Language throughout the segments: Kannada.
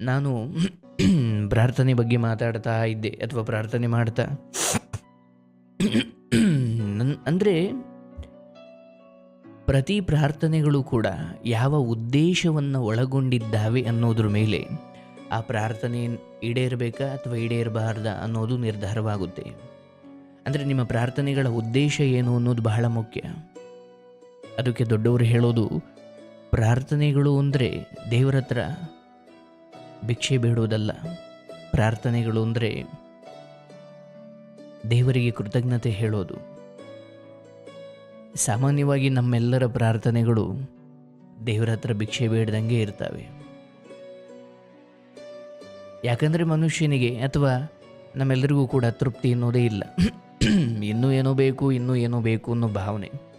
ನಾನು ಪ್ರಾರ್ಥನೆ ಬಗ್ಗೆ ಮಾತಾಡ್ತಾ ಇದ್ದೆ ಅಥವಾ ಪ್ರಾರ್ಥನೆ ಮಾಡ್ತಾ. ನನ್- ಅಂದರೆ ಪ್ರತಿ ಪ್ರಾರ್ಥನೆಗಳು ಕೂಡ ಯಾವ ಉದ್ದೇಶವನ್ನು ಒಳಗೊಂಡಿದ್ದಾವೆ ಅನ್ನೋದ್ರ ಮೇಲೆ ಆ ಪ್ರಾರ್ಥನೆ ಈಡೇರಬೇಕಾ ಅಥವಾ ಈಡೇರಬಾರ್ದ ಅನ್ನೋದು ನಿರ್ಧಾರವಾಗುತ್ತೆ. ಅಂದರೆ ನಿಮ್ಮ ಪ್ರಾರ್ಥನೆಗಳ ಉದ್ದೇಶ ಏನು ಅನ್ನೋದು ಬಹಳ ಮುಖ್ಯ. ಅದಕ್ಕೆ ದೊಡ್ಡವರು ಹೇಳೋದು, ಪ್ರಾರ್ಥನೆಗಳು ಅಂದರೆ ದೇವರ ಹತ್ರ ಭಿಕ್ಷೆ ಬೇಡುವುದಲ್ಲ. ಪ್ರಾರ್ಥನೆಗಳು ಅಂದರೆ ದೇವರಿಗೆ ಕೃತಜ್ಞತೆ ಹೇಳೋದು. ಸಾಮಾನ್ಯವಾಗಿ ನಮ್ಮೆಲ್ಲರ ಪ್ರಾರ್ಥನೆಗಳು ದೇವರ ಹತ್ರ ಭಿಕ್ಷೆ ಬೇಡ್ದಂಗೆ ಇರ್ತವೆ. ಯಾಕಂದರೆ ಮನುಷ್ಯನಿಗೆ ಅಥವಾ ನಮ್ಮೆಲ್ಲರಿಗೂ ಕೂಡ ತೃಪ್ತಿ ಅನ್ನೋದೇ ಇಲ್ಲ. ಇನ್ನೂ ಏನೋ ಬೇಕು, ಇನ್ನೂ ಏನೋ ಬೇಕು ಅನ್ನೋ ಭಾವನೆ.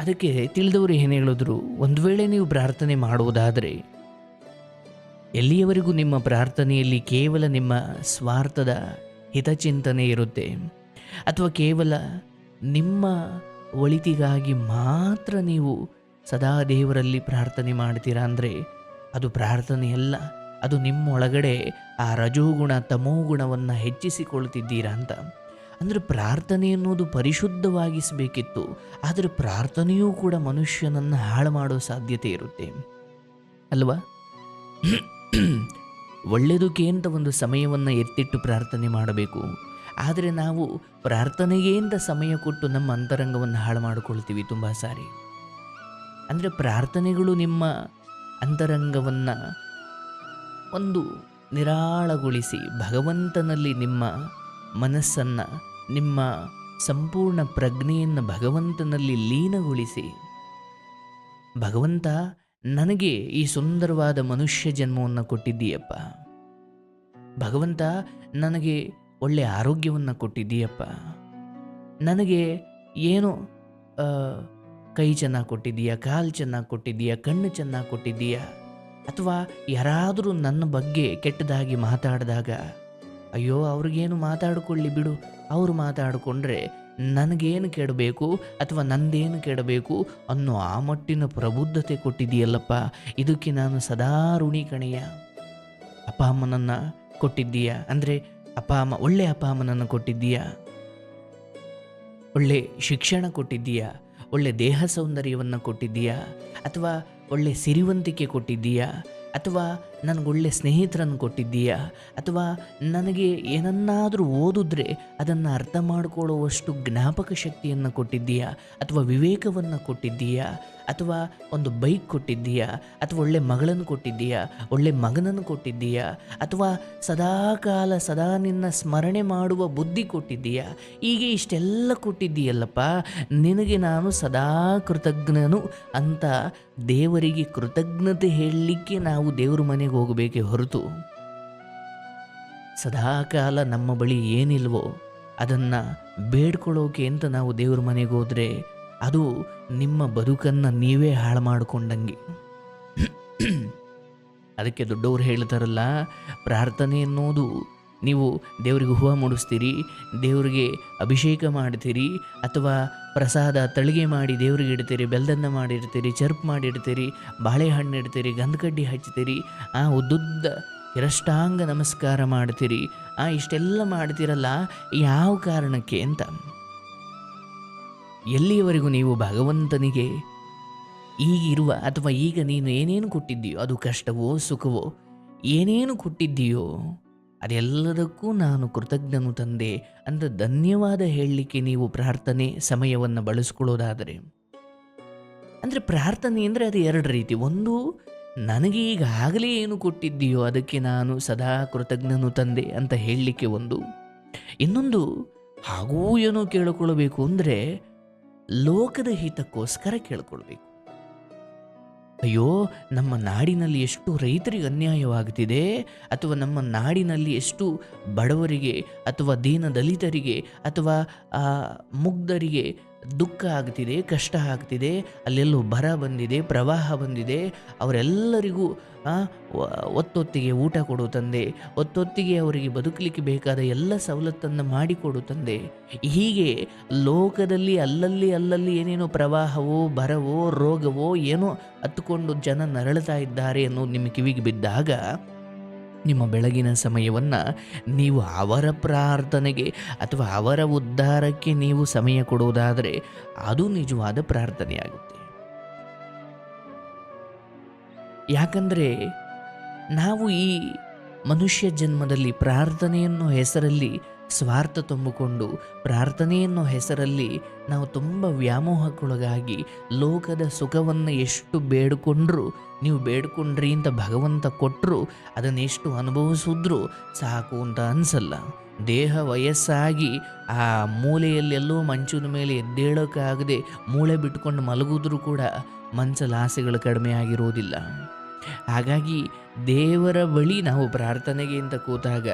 ಅದಕ್ಕೆ ತಿಳಿದವರು ಏನು ಹೇಳಿದ್ರು, ಒಂದು ವೇಳೆ ನೀವು ಪ್ರಾರ್ಥನೆ ಮಾಡುವುದಾದರೆ, ಎಲ್ಲಿಯವರೆಗೂ ನಿಮ್ಮ ಪ್ರಾರ್ಥನೆಯಲ್ಲಿ ಕೇವಲ ನಿಮ್ಮ ಸ್ವಾರ್ಥದ ಹಿತಚಿಂತನೆ ಇರುತ್ತೆ? ಅಥವಾ ಕೇವಲ ನಿಮ್ಮ ಒಳಿತಿಗಾಗಿ ಮಾತ್ರ ನೀವು ಸದಾ ದೇವರಲ್ಲಿ ಪ್ರಾರ್ಥನೆ ಮಾಡ್ತೀರಾ? ಅಂದರೆ, ಅದು ಪ್ರಾರ್ಥನೆಯಲ್ಲ, ಅದು ನಿಮ್ಮೊಳಗಡೆ ಆ ರಜೋಗುಣ, ತಮೋಗುಣವನ್ನು ಹೆಚ್ಚಿಸಿಕೊಳ್ತಿದ್ದೀರಾ ಅಂತ. ಅಂದರೆ ಪ್ರಾರ್ಥನೆ ಅನ್ನೋದು ಪರಿಶುದ್ಧವಾಗಿಸಬೇಕಿತ್ತು. ಆದರೆ ಪ್ರಾರ್ಥನೆಯೂ ಕೂಡ ಮನುಷ್ಯನನ್ನು ಹಾಳು ಮಾಡೋ ಸಾಧ್ಯತೆ ಇರುತ್ತೆ. ಅಲ್ವಾ? ಒಳ್ಳೆಯದಕ್ಕೆ ಅಂತ ಒಂದು ಸಮಯವನ್ನು ಎತ್ತಿಟ್ಟು ಪ್ರಾರ್ಥನೆ ಮಾಡಬೇಕು. ಆದರೆ ನಾವು ಪ್ರಾರ್ಥನೆಗೇಂತ ಸಮಯ ಕೊಟ್ಟು ನಮ್ಮ ಅಂತರಂಗವನ್ನು ಹಾಳು ಮಾಡಿಕೊಳ್ತೀವಿ ತುಂಬ ಸಾರಿ. ಅಂದರೆ ಪ್ರಾರ್ಥನೆಗಳು ನಿಮ್ಮ ಅಂತರಂಗವನ್ನು ಒಂದು ನಿರಾಳಗೊಳಿಸಿ ಭಗವಂತನಲ್ಲಿ ನಿಮ್ಮ ಮನಸ್ಸನ್ನು, ನಿಮ್ಮ ಸಂಪೂರ್ಣ ಪ್ರಜ್ಞೆಯನ್ನು ಭಗವಂತನಲ್ಲಿ ಲೀನಗೊಳಿಸಿ. ಭಗವಂತ, ನನಗೆ ಈ ಸುಂದರವಾದ ಮನುಷ್ಯ ಜನ್ಮವನ್ನು ಕೊಟ್ಟಿದ್ದೀಯಪ್ಪ. ಭಗವಂತ, ನನಗೆ ಒಳ್ಳೆಯ ಆರೋಗ್ಯವನ್ನು ಕೊಟ್ಟಿದ್ದೀಯಪ್ಪ. ನನಗೆ ಏನು ಕೈ ಚೆನ್ನಾಗಿ ಕೊಟ್ಟಿದ್ದೀಯಾ, ಕಾಲು ಚೆನ್ನಾಗಿ ಕೊಟ್ಟಿದ್ದೀಯಾ, ಕಣ್ಣು ಚೆನ್ನಾಗಿ ಕೊಟ್ಟಿದ್ದೀಯಾ, ಅಥವಾ ಯಾರಾದರೂ ನನ್ನ ಬಗ್ಗೆ ಕೆಟ್ಟದಾಗಿ ಮಾತಾಡಿದಾಗ ಅಯ್ಯೋ, ಅವ್ರಿಗೇನು ಮಾತಾಡಿಕೊಳ್ಳಿ ಬಿಡು. ಅವರು ಮಾತಾಡಿಕೊಂಡ್ರೆ ನನಗೇನು ಕೆಡಬೇಕು ಅಥವಾ ನಂದೇನು ಕೆಡಬೇಕು ಅನ್ನೋ ಆ ಮಟ್ಟಿನ ಪ್ರಬುದ್ಧತೆ ಕೊಟ್ಟಿದೆಯಲ್ಲಪ್ಪ ಇದಕ್ಕೆ ನಾನು ಸದಾ ಋಣಿ ಕಣೆಯ? ಅಪ್ಪ ಅಮ್ಮನನ್ನು ಕೊಟ್ಟಿದ್ದೀಯಾ? ಅಂದರೆ ಅಪ್ಪ ಅಮ್ಮ, ಒಳ್ಳೆ ಅಪ್ಪ ಅಮ್ಮನನ್ನು ಕೊಟ್ಟಿದ್ದೀಯಾ? ಒಳ್ಳೆ ಶಿಕ್ಷಣ ಕೊಟ್ಟಿದ್ದೀಯಾ? ಒಳ್ಳೆ ದೇಹ ಸೌಂದರ್ಯವನ್ನು ಕೊಟ್ಟಿದ್ದೀಯಾ? ಅಥವಾ ಒಳ್ಳೆ ಸಿರಿವಂತಿಕೆ ಕೊಟ್ಟಿದ್ದೀಯಾ? ಅಥವಾ ನನಗೊಳ್ಳೆ ಸ್ನೇಹಿತರನ್ನು ಕೊಟ್ಟಿದ್ದೀಯಾ? ಅಥವಾ ನನಗೆ ಏನನ್ನಾದರೂ ಓದಿದ್ರೆ ಅದನ್ನು ಅರ್ಥ ಮಾಡಿಕೊಳ್ಳುವಷ್ಟು ಜ್ಞಾಪಕ ಶಕ್ತಿಯನ್ನು ಕೊಟ್ಟಿದ್ದೀಯಾ? ಅಥವಾ ವಿವೇಕವನ್ನು ಕೊಟ್ಟಿದ್ದೀಯಾ? ಅಥವಾ ಒಂದು ಬೈಕ್ ಕೊಟ್ಟಿದ್ದೀಯಾ, ಅಥವಾ ಒಳ್ಳೆ ಮಗಳನ್ನು ಕೊಟ್ಟಿದ್ದೀಯಾ, ಒಳ್ಳೆ ಮಗನನ್ನು ಕೊಟ್ಟಿದ್ದೀಯಾ, ಅಥವಾ ಸದಾಕಾಲ ಸದಾ ನಿನ್ನ ಸ್ಮರಣೆ ಮಾಡುವ ಬುದ್ಧಿ ಕೊಟ್ಟಿದ್ದೀಯಾ? ಹೀಗೆ ಇಷ್ಟೆಲ್ಲ ಕೊಟ್ಟಿದ್ದೀಯಲ್ಲಪ್ಪ, ನಿನಗೆ ನಾನು ಸದಾ ಕೃತಜ್ಞನು ಅಂತ ದೇವರಿಗೆ ಕೃತಜ್ಞತೆ ಹೇಳಲಿಕ್ಕೆ ನಾವು ದೇವ್ರ ಮನೆಗೆ ಹೋಗಬೇಕೆ ಹೊರತು. ಸದಾಕಾಲ ನಮ್ಮ ಬಳಿ ಏನಿಲ್ವೋ ಅದನ್ನು ಬೇಡ್ಕೊಳ್ಳೋಕೆ ಅಂತ ನಾವು ದೇವ್ರ ಮನೆಗೆ ಹೋದರೆ ಅದು ನಿಮ್ಮ ಬದುಕನ್ನು ನೀವೇ ಹಾಳು ಮಾಡಿಕೊಂಡಂಗೆ. ಅದಕ್ಕೆ ದೊಡ್ಡವರು ಹೇಳ್ತಾರಲ್ಲ, ಪ್ರಾರ್ಥನೆ ಅನ್ನೋದು ನೀವು ದೇವರಿಗೆ ಹೂವು ಮುಡಿಸ್ತೀರಿ, ದೇವರಿಗೆ ಅಭಿಷೇಕ ಮಾಡ್ತೀರಿ, ಅಥವಾ ಪ್ರಸಾದ ತಳಿಗೆ ಮಾಡಿ ದೇವರಿಗೆ ಇಡ್ತೀರಿ ಬೆಲ್ಲದನ್ನ ಮಾಡಿರ್ತೀರಿ ಚರ್ಪ್ ಮಾಡಿರ್ತೀರಿ ಬಾಳೆಹಣ್ಣು ಇಡ್ತೀರಿ, ಗಂಧಕಡ್ಡಿ ಹಚ್ತೀರಿ ಆ ಉದ್ದುದ್ದ ಹಿರಷ್ಟಾಂಗ ನಮಸ್ಕಾರ ಮಾಡ್ತೀರಿ, ಆ ಇಷ್ಟೆಲ್ಲ ಮಾಡ್ತೀರಲ್ಲ, ಯಾವ ಕಾರಣಕ್ಕೆ ಅಂತ. ಎಲ್ಲಿಯವರೆಗೂ ನೀವು ಭಗವಂತನಿಗೆ ಈಗಿರುವ ಅಥವಾ ಈಗ ನೀನು ಏನೇನು ಕೊಟ್ಟಿದ್ದೀಯೋ, ಅದು ಕಷ್ಟವೋ, ಸುಖವೋ, ಏನೇನು ಕೊಟ್ಟಿದ್ದೀಯೋ, ಅದೆಲ್ಲದಕ್ಕೂ ನಾನು ಕೃತಜ್ಞನು ತಂದೆ ಅಂತ ಧನ್ಯವಾದ ಹೇಳಲಿಕ್ಕೆ ನೀವು ಪ್ರಾರ್ಥನೆ ಸಮಯವನ್ನು ಬಳಸ್ಕೊಳ್ಳೋದಾದರೆ. ಅಂದರೆ ಪ್ರಾರ್ಥನೆ ಅಂದರೆ ಅದು ಎರಡು ರೀತಿ. ಒಂದು, ನನಗೆ ಈಗಾಗಲೇ ಏನು ಕೊಟ್ಟಿದ್ದೀಯೋ, ಅದಕ್ಕೆ ನಾನು ಸದಾ ಕೃತಜ್ಞನು ತಂದೆ ಅಂತ ಹೇಳಲಿಕ್ಕೆ ಒಂದು. ಇನ್ನೊಂದು, ಹಾಗೂ ಏನೋ ಕೇಳಿಕೊಳ್ಳಬೇಕು ಅಂದರೆ ಲೋಕದ ಹಿತಕ್ಕೋಸ್ಕರ ಕೇಳ್ಕೊಳ್ಬೇಕು. ಅಯ್ಯೋ, ನಮ್ಮ ನಾಡಿನಲ್ಲಿ ಎಷ್ಟು ರೈತರಿಗೆ ಅನ್ಯಾಯವಾಗುತ್ತಿದೆ ಅಥವಾ ನಮ್ಮ ನಾಡಿನಲ್ಲಿ ಎಷ್ಟು ಬಡವರಿಗೆ, ಅಥವಾ ದೀನ ದಲಿತರಿಗೆ ಅಥವಾ ಮುಗ್ಧರಿಗೆ ದುಃಖ ಆಗ್ತಿದೆ, ಕಷ್ಟ ಆಗ್ತಿದೆ, ಅಲ್ಲೆಲ್ಲೋ ಬರ ಬಂದಿದೆ, ಪ್ರವಾಹ ಬಂದಿದೆ. ಅವರೆಲ್ಲರಿಗೂ ಒತ್ತೊತ್ತಿಗೆ ಊಟ ಕೊಡು ತಂದೆ, ಒತ್ತೊತ್ತಿಗೆ ಅವರಿಗೆ ಬದುಕಲಿಕ್ಕೆ ಬೇಕಾದ ಎಲ್ಲ ಸವಲತ್ತನ್ನು ಮಾಡಿಕೊಡು ತಂದೆ. ಹೀಗೆ ಲೋಕದಲ್ಲಿ ಅಲ್ಲಲ್ಲಿ ಅಲ್ಲಲ್ಲಿ ಏನೇನೋ ಪ್ರವಾಹವೋ, ಬರವೋ, ರೋಗವೋ, ಏನೋ ಹತ್ತುಕೊಂಡು ಜನ ನರಳುತ್ತಾ ಇದ್ದಾರೆ ಅನ್ನೋದು ನಿಮ್ಮ ಕಿವಿಗೆ ಬಿದ್ದಾಗ ನಿಮ್ಮ ಬೆಳಗಿನ ಸಮಯವನ್ನು ನೀವು ಅವರ ಪ್ರಾರ್ಥನೆಗೆ ಅಥವಾ ಅವರ ಉದ್ಧಾರಕ್ಕೆ ನೀವು ಸಮಯ ಕೊಡುವುದಾದರೆ ಅದು ನಿಜವಾದ ಪ್ರಾರ್ಥನೆಯಾಗುತ್ತೆ. ಯಾಕಂದರೆ ನಾವು ಈ ಮನುಷ್ಯ ಜನ್ಮದಲ್ಲಿ ಪ್ರಾರ್ಥನೆಯನ್ನು ಹೆಸರಲ್ಲಿ ಸ್ವಾರ್ಥ ತುಂಬಿಕೊಂಡು ಪ್ರಾರ್ಥನೆಯನ್ನು ಹೆಸರಲ್ಲಿ ನಾವು ತುಂಬ ವ್ಯಾಮೋಹಕ್ಕೊಳಗಾಗಿ ಲೋಕದ ಸುಖವನ್ನು ಎಷ್ಟು ಬೇಡಿಕೊಂಡ್ರೂ, ನೀವು ಬೇಡಿಕೊಂಡ್ರಿ ಅಂತ ಭಗವಂತ ಕೊಟ್ಟರು ಅದನ್ನು ಎಷ್ಟು ಅನುಭವಿಸಿದ್ರೂ ಸಾಕು ಅಂತ ಅನಿಸಲ್ಲ. ದೇಹ ವಯಸ್ಸಾಗಿ ಆ ಮೂಲೆಯಲ್ಲೆಲ್ಲೋ ಮಂಚಿನ ಮೇಲೆ ಎದ್ದೇಳೋಕ್ಕಾಗದೆ ಮೂಳೆ ಬಿಟ್ಕೊಂಡು ಮಲಗಿದ್ರೂ ಕೂಡ ಮನಸ್ಸಲ್ಲಿ ಆಸೆಗಳು ಕಡಿಮೆ ಆಗಿರೋದಿಲ್ಲ. ಹಾಗಾಗಿ ದೇವರ ಬಳಿ ನಾವು ಪ್ರಾರ್ಥನೆಗೆ ಅಂತ ಕೂತಾಗ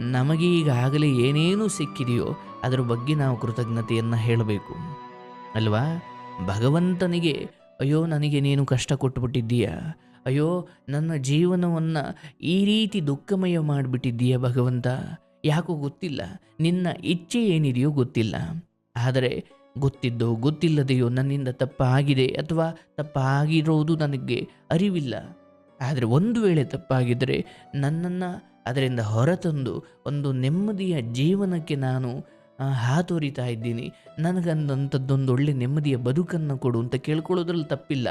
ನಮಗೆ ಈಗಾಗಲೇ ಏನೇನು ಸಿಕ್ಕಿದೆಯೋ ಅದರ ಬಗ್ಗೆ ನಾವು ಕೃತಜ್ಞತೆಯನ್ನು ಹೇಳಬೇಕು. ಅಲ್ವಾ? ಭಗವಂತನಿಗೆ, ಅಯ್ಯೋ, ನನಗೆ ನೀನು ಕಷ್ಟ ಕೊಟ್ಟುಬಿಟ್ಟಿದ್ದೀಯ? ಅಯ್ಯೋ, ನನ್ನ ಜೀವನವನ್ನು ಈ ರೀತಿ ದುಃಖಮಯ ಮಾಡಿಬಿಟ್ಟಿದ್ದೀಯ ಭಗವಂತ? ಯಾಕೋ ಗೊತ್ತಿಲ್ಲ. ನಿನ್ನ ಇಚ್ಛೆ ಏನಿದೆಯೋ ಗೊತ್ತಿಲ್ಲ. ಆದರೆ ಗೊತ್ತಿದ್ದೋ ಗೊತ್ತಿಲ್ಲದೆಯೋ ನನ್ನಿಂದ ತಪ್ಪಾಗಿದೆ ಅಥವಾ ತಪ್ಪಾಗಿರೋದು ನನಗೆ ಅರಿವಿಲ್ಲ. ಆದರೆ ಒಂದು ವೇಳೆ ತಪ್ಪಾಗಿದ್ದರೆ ನನ್ನನ್ನು ಅದರಿಂದ ಹೊರತಂದು ಒಂದು ನೆಮ್ಮದಿಯ ಜೀವನಕ್ಕೆ ನಾನು ಹಾತೊರಿತಾ ಇದ್ದೀನಿ. ನನಗಂದಂಥದ್ದೊಂದು ಒಳ್ಳೆ ನೆಮ್ಮದಿಯ ಬದುಕನ್ನು ಕೊಡು ಅಂತ ಕೇಳ್ಕೊಳ್ಳೋದ್ರಲ್ಲಿ ತಪ್ಪಿಲ್ಲ.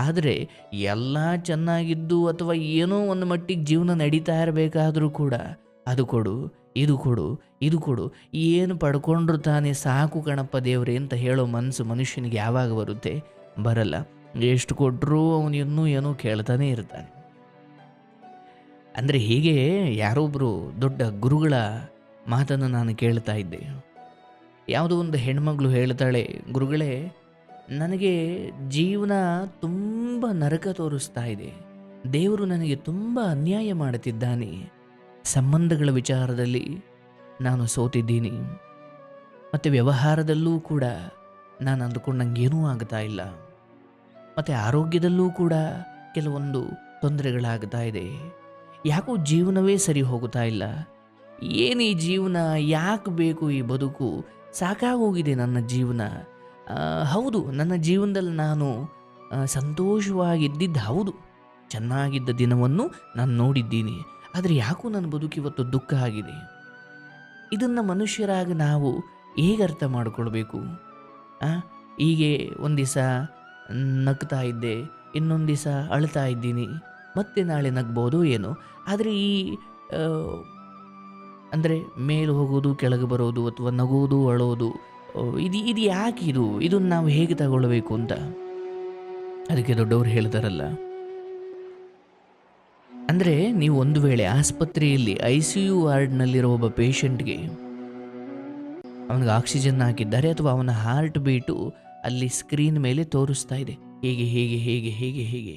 ಆದರೆ ಎಲ್ಲ ಚೆನ್ನಾಗಿದ್ದು ಅಥವಾ ಏನೋ ಒಂದು ಮಟ್ಟಿಗೆ ಜೀವನ ನಡೀತಾ ಇರಬೇಕಾದರೂ ಕೂಡ ಅದು ಕೊಡು, ಇದು ಕೊಡು ಇದು ಕೊಡು. ಏನು ಪಡ್ಕೊಂಡ್ರು ತಾನೇ ಸಾಕು ಕಣಪ್ಪ ದೇವರೇ ಅಂತ ಹೇಳೋ ಮನಸ್ಸು ಮನುಷ್ಯನಿಗೆ ಯಾವಾಗ ಬರುತ್ತೆ? ಬರಲ್ಲ. ಎಷ್ಟು ಕೊಟ್ಟರೂ ಅವನು ಇನ್ನೂ ಏನೋ ಕೇಳ್ತಾನೆ ಇರ್ತಾನೆ. ಅಂದರೆ ಹೀಗೆ ಯಾರೊಬ್ಬರು ದೊಡ್ಡ ಗುರುಗಳ ಮಾತನ್ನು ನಾನು ಕೇಳ್ತಾ ಇದ್ದೆ. ಯಾವುದೋ ಒಂದು ಹೆಣ್ಮಗಳು ಹೇಳ್ತಾಳೆ, ಗುರುಗಳೇ, ನನಗೆ ಜೀವನ ತುಂಬ ನರಕ ತೋರಿಸ್ತಾ ಇದೆ. ದೇವರು ನನಗೆ ತುಂಬ ಅನ್ಯಾಯ ಮಾಡುತ್ತಿದ್ದಾನೆ. ಸಂಬಂಧಗಳ ವಿಚಾರದಲ್ಲಿ ನಾನು ಸೋತಿದ್ದೀನಿ. ಮತ್ತು ವ್ಯವಹಾರದಲ್ಲೂ ಕೂಡ ನಾನು ಅಂದುಕೊಂಡಂಗೇನೂ ಆಗ್ತಾ ಇಲ್ಲ. ಮತ್ತು ಆರೋಗ್ಯದಲ್ಲೂ ಕೂಡ ಕೆಲವೊಂದು ತೊಂದರೆಗಳಾಗ್ತಾ ಇದೆ. ಯಾಕೋ ಜೀವನವೇ ಸರಿ ಹೋಗುತ್ತಾ ಇಲ್ಲ? ಏನು ಈ ಜೀವನ? ಯಾಕೆ ಬೇಕು ಈ ಬದುಕು? ಸಾಕಾಗೋಗಿದೆ ನನ್ನ ಜೀವನ. ಹೌದು, ನನ್ನ ಜೀವನದಲ್ಲಿ ನಾನು ಸಂತೋಷವಾಗಿದ್ದಿದ್ದು ಹೌದು. ಚೆನ್ನಾಗಿದ್ದ ದಿನವನ್ನು ನಾನು ನೋಡಿದ್ದೀನಿ. ಆದರೆ ಯಾಕೋ ನನ್ನ ಬದುಕಿವತ್ತು ದುಃಖ ಆಗಿದೆ? ಇದನ್ನು ಮನುಷ್ಯರಾಗಿ ನಾವು ಹೇಗೆ ಅರ್ಥ ಮಾಡಿಕೊಳ್ಬೇಕು? ಹೀಗೆ ಒಂದು ದಿವಸ ನಗ್ತಾ ಇದ್ದೆ ಇನ್ನೊಂದು ದಿವಸ ಅಳ್ತಾ ಇದ್ದೀನಿ. ಮತ್ತೆ ನಾಳೆ ನಗ್ಬೋದು ಏನೋ? ಆದರೆ ಈ ಅಂದರೆ ಮೇಲೆ ಹೋಗೋದು, ಕೆಳಗೆ ಬರೋದು ಅಥವಾ ನಗೋದು, ಅಳೋದು ಇದು ಇದು ಯಾಕೆ ಇದು? ಇದನ್ನು ನಾವು ಹೇಗೆ ತಗೊಳ್ಬೇಕು ಅಂತ? ಅದಕ್ಕೆ ದೊಡ್ಡವರು ಹೇಳ್ತಾರಲ್ಲ. ಅಂದರೆ ನೀವು ಒಂದು ವೇಳೆ ಆಸ್ಪತ್ರೆಯಲ್ಲಿ ಐ ಸಿ ಯು ವಾರ್ಡ್ನಲ್ಲಿರೋ ಒಬ್ಬ ಪೇಷಂಟ್ಗೆ ಅವನಿಗೆ ಆಕ್ಸಿಜನ್ ಹಾಕಿದ್ದಾರೆ ಅಥವಾ ಅವನ ಹಾರ್ಟ್ ಬೀಟು ಅಲ್ಲಿ ಸ್ಕ್ರೀನ್ ಮೇಲೆ ತೋರಿಸ್ತಾ ಇದೆ. ಹೇಗೆ ಹೇಗೆ ಹೇಗೆ ಹೇಗೆ, ಹೀಗೆ?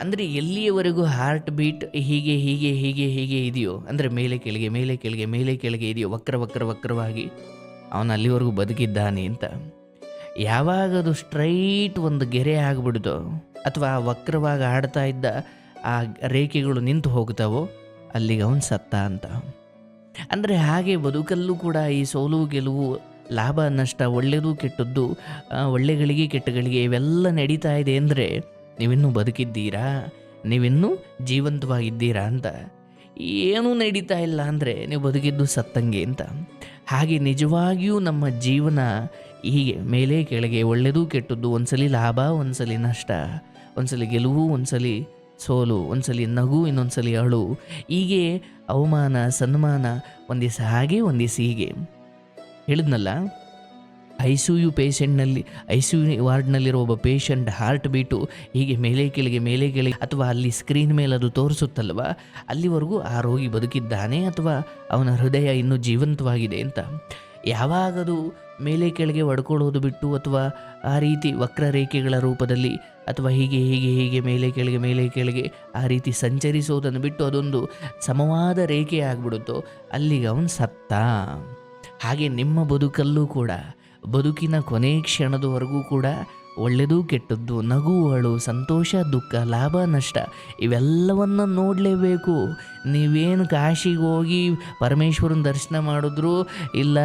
ಅಂದರೆ ಎಲ್ಲಿಯವರೆಗೂ ಹಾರ್ಟ್ ಬೀಟ್ ಹೀಗೆ ಹೀಗೆ ಹೀಗೆ ಹೀಗೆ ಇದೆಯೋ, ಅಂದರೆ ಮೇಲೆ ಕೆಳಗೆ ಮೇಲೆ ಕೆಳಗೆ ಮೇಲೆ ಕೆಳಗೆ ಇದೆಯೋ, ವಕ್ರ ವಕ್ರ, ವಕ್ರವಾಗಿ ಅವನು ಅಲ್ಲಿವರೆಗೂ ಬದುಕಿದ್ದಾನೆ ಅಂತ. ಯಾವಾಗ ಅದು ಸ್ಟ್ರೈಟ್ ಒಂದು ಗೆರೆ ಆಗಿಬಿಡ್ತೋ ಅಥವಾ ಆ ವಕ್ರವಾಗಿ ಆಡ್ತಾ ಇದ್ದ ಆ ರೇಖೆಗಳು ನಿಂತು ಹೋಗ್ತಾವೋ, ಅಲ್ಲಿಗೆ ಅವನು ಸತ್ತ ಅಂತ. ಅಂದರೆ ಹಾಗೆ ಬದುಕಲ್ಲೂ ಕೂಡ ಈ ಸೋಲು, ಗೆಲುವು, ಲಾಭ, ನಷ್ಟ ಒಳ್ಳೆಯದು, ಕೆಟ್ಟದ್ದು ಒಳ್ಳೆಗಳಿಗೆ ಕೆಟ್ಟಗಳಿಗೆ ಇವೆಲ್ಲ ನಡೀತಾ ಇದೆ ಅಂದರೆ ನೀವಿನ್ನೂ ಬದುಕಿದ್ದೀರಾ? ನೀವಿನ್ನೂ ಜೀವಂತವಾಗಿದ್ದೀರಾ ಅಂತ. ಏನೂ ನಡೀತಾ ಇಲ್ಲ ಅಂದರೆ ನೀವು ಬದುಕಿದ್ದು ಸತ್ತಂಗೆ ಅಂತ. ಹಾಗೆ ನಿಜವಾಗಿಯೂ ನಮ್ಮ ಜೀವನ ಹೀಗೆ ಮೇಲೆ ಕೆಳಗೆ ಒಳ್ಳೆಯದು ಕೆಟ್ಟದ್ದು, ಒಂದ್ಸಲಿ ಲಾಭ, ಒಂದ್ಸಲಿ ನಷ್ಟ, ಒಂದ್ಸಲಿ ಗೆಲುವು, ಒಂದ್ಸಲಿ ಸೋಲು, ಒಂದ್ಸಲಿ ನಗು, ಇನ್ನೊಂದ್ಸಲಿ ಅಳು. ಹೀಗೆ ಅವಮಾನ, ಸನ್ಮಾನ, ಒಂದಿಸ ಹಾಗೆ ಒಂದಿವಸ ಹೀಗೆ. ಹೇಳಿದ್ನಲ್ಲ? ಐ ಸಿ ಯು ಪೇಷಂಟ್ನಲ್ಲಿ ಐ ಸಿ ಯು ವಾರ್ಡ್ನಲ್ಲಿರುವ ಒಬ್ಬ ಪೇಷಂಟ್ ಹಾರ್ಟ್ ಬೀಟು ಹೀಗೆ ಮೇಲೆ ಕೆಳಗೆ ಮೇಲೆ ಕೆಳಗೆ ಅಥವಾ ಅಲ್ಲಿ ಸ್ಕ್ರೀನ್ ಮೇಲೆ ಅದು ತೋರಿಸುತ್ತಲ್ವ ಅಲ್ಲಿವರೆಗೂ ಆ ರೋಗಿ ಬದುಕಿದ್ದಾನೆ ಅಥವಾ ಅವನ ಹೃದಯ ಇನ್ನೂ ಜೀವಂತವಾಗಿದೆ ಅಂತ? ಯಾವಾಗದು ಮೇಲೆ ಕೆಳಗೆ ಒಡ್ಕೊಳ್ಳೋದು ಬಿಟ್ಟು ಅಥವಾ ಆ ರೀತಿ ವಕ್ರರೇಖೆಗಳ ರೂಪದಲ್ಲಿ ಅಥವಾ ಹೀಗೆ ಹೀಗೆ ಹೀಗೆ ಮೇಲೆ ಕೆಳಗೆ ಮೇಲೆ ಕೆಳಗೆ ಆ ರೀತಿ ಸಂಚರಿಸೋದನ್ನು ಬಿಟ್ಟು ಅದೊಂದು ಸಮವಾದ ರೇಖೆ ಆಗಿಬಿಡುತ್ತೋ ಅಲ್ಲಿಗೆ ಅವನು ಸತ್ತ. ಹಾಗೆ ನಿಮ್ಮ ಬದುಕಲ್ಲೂ ಕೂಡ ಬದುಕಿನ ಕೊನೆ ಕ್ಷಣದವರೆಗೂ ಕೂಡ ಒಳ್ಳೆಯದು ಕೆಟ್ಟದ್ದು ನಗು ಅಳು ಸಂತೋಷ, ದುಃಖ, ಲಾಭ, ನಷ್ಟ, ಇವೆಲ್ಲವನ್ನು ನೋಡಲೇಬೇಕು. ನೀವೇನು ಕಾಶಿಗೆ ಹೋಗಿ ಪರಮೇಶ್ವರನ ದರ್ಶನ ಮಾಡಿದ್ರು, ಇಲ್ಲ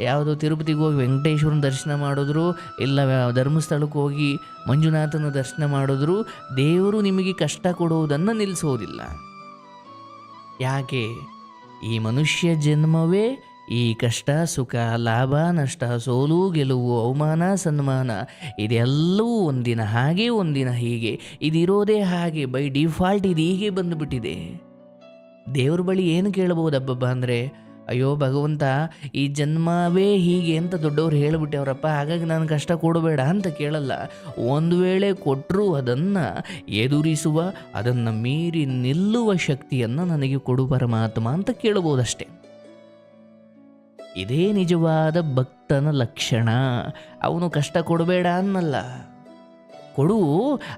ಯಾವುದೋ ತಿರುಪತಿಗೆ ಹೋಗಿ ವೆಂಕಟೇಶ್ವರನ ದರ್ಶನ ಮಾಡಿದ್ರು, ಇಲ್ಲ ಧರ್ಮಸ್ಥಳಕ್ಕೆ ಹೋಗಿ ಮಂಜುನಾಥನ ದರ್ಶನ ಮಾಡಿದ್ರು, ದೇವರು ನಿಮಗೆ ಕಷ್ಟ ಕೊಡುವುದನ್ನು ನಿಲ್ಲಿಸೋದಿಲ್ಲ ಯಾಕೆ? ಈ ಮನುಷ್ಯ ಜನ್ಮವೇ ಈ ಕಷ್ಟ, ಸುಖ, ಲಾಭ, ನಷ್ಟ, ಸೋಲು, ಗೆಲುವು, ಅವಮಾನ, ಸನ್ಮಾನ ಇದೆಲ್ಲವೂ ಒಂದಿನ ಹಾಗೆ, ಒಂದಿನ ಹೀಗೆ. ಇದಿರೋದೇ ಹಾಗೆ, ಬೈ ಡಿಫಾಲ್ಟ್ ಇದು ಹೀಗೆ ಬಂದುಬಿಟ್ಟಿದೆ. ದೇವ್ರ ಬಳಿ ಏನು ಕೇಳಬಹುದಬ್ಬಬ್ಬ ಅಂದರೆ, ಅಯ್ಯೋ ಭಗವಂತ, ಈ ಜನ್ಮವೇ ಹೀಗೆ ಅಂತ ದೊಡ್ಡವ್ರು ಹೇಳಿಬಿಟ್ಟವರಪ್ಪ, ಹಾಗಾಗಿ ನಾನು ಕಷ್ಟ ಕೊಡಬೇಡ ಅಂತ ಕೇಳಲ್ಲ. ಒಂದು ವೇಳೆ ಕೊಟ್ಟರೂ ಅದನ್ನು ಎದುರಿಸುವ, ಅದನ್ನು ಮೀರಿ ನಿಲ್ಲುವ ಶಕ್ತಿಯನ್ನು ನನಗೆ ಕೊಡು ಪರಮಾತ್ಮ ಅಂತ ಕೇಳಬಹುದಷ್ಟೆ. ಇದೇ ನಿಜವಾದ ಭಕ್ತನ ಲಕ್ಷಣ. ಅವನು ಕಷ್ಟ ಕೊಡಬೇಡ ಅನ್ನಲ್ಲ. ಕೊಡು,